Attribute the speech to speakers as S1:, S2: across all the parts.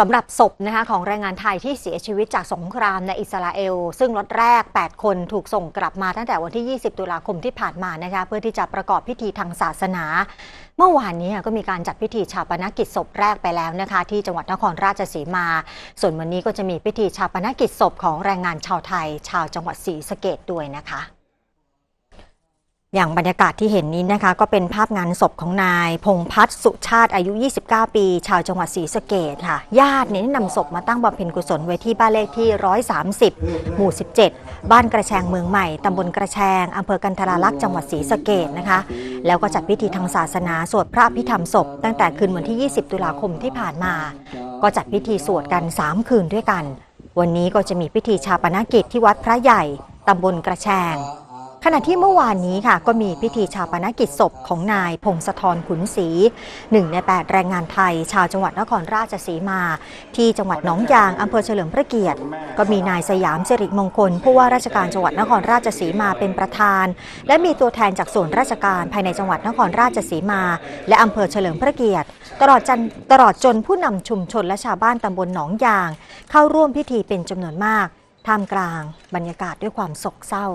S1: สำหรับศพนะคะของแรงงานไทยที่เสียชีวิตจากสงครามในอิสราเอล ซึ่งรถแรก 8 คนถูกส่งกลับมาตั้งแต่วันที่ 20 ตุลาคมที่ผ่านมานะคะเพื่อที่จะประกอบพิธีทางศาสนา เมื่อวานนี้ก็มีการจัดพิธีชาปนกิจศพแรกไปแล้วนะคะที่จังหวัดนครราชสีมา ส่วนวันนี้ก็จะมีพิธีชาปนกิจศพของแรงงานชาวไทย ชาวจังหวัดศรีสะเกดด้วยนะคะ อย่างบรรยากาศที่เห็นนี้นะคะ ก็เป็นภาพงานศพของนาย พงพัฒน์สุชาติอายุ 29 ปี ชาวจังหวัดศรีสะเกดค่ะ ญาติเนี่ยนำศพมาตั้งบำเพ็ญกุศลไว้ที่บ้านเลขที่ 130 หมู่ 17 บ้านกระแชงเมืองใหม่ ตำบลกระแชงอำเภอกันทราลักษ์จังหวัดศรีสะเกดนะคะ แล้วก็จัดพิธีทางศาสนาสวดพระพิธรรมศพ ตั้งแต่คืนวันที่ 20 ตุลาคมที่ผ่านมา ก็จัดพิธีสวดกัน 3 คืนด้วยกัน วันนี้ก็จะมีพิธีชาปนกิจที่วัดพระใหญ่ตำบลกระแชง ขณะที่เมื่อวานนี้ค่ะก็มีพิธีชาปนกิจศพของนายพงศธรขุนศรีหนึ่งในแปดแรงงานไทย ชาวจังหวัดนครราชสีมา ที่จังหวัดหนองยางอำเภอเฉลิมพระเกียรติ ก็มีนายสยามสิริมงคล ผู้ว่าราชการจังหวัดนครราชสีมาเป็นประธาน และมีตัวแทนจากส่วนราชการภายในจังหวัดนครราชสีมา และอำเภอเฉลิมพระเกียรติ ตลอดจนตลอดจนผู้นำชุมชนและชาวบ้านตำบลหนองยาง เข้าร่วมพิธีเป็นจำนวนมาก ท่ามกลางบรรยากาศด้วยความโศกเศร้า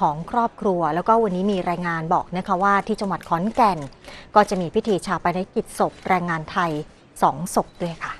S1: ของครอบครัว แล้วก็วันนี้มีรายงานบอกนะคะว่าที่จังหวัดขอนแก่น ก็จะมีพิธีชาปนกิจศพแรงงานไทยสองศพด้วยค่ะ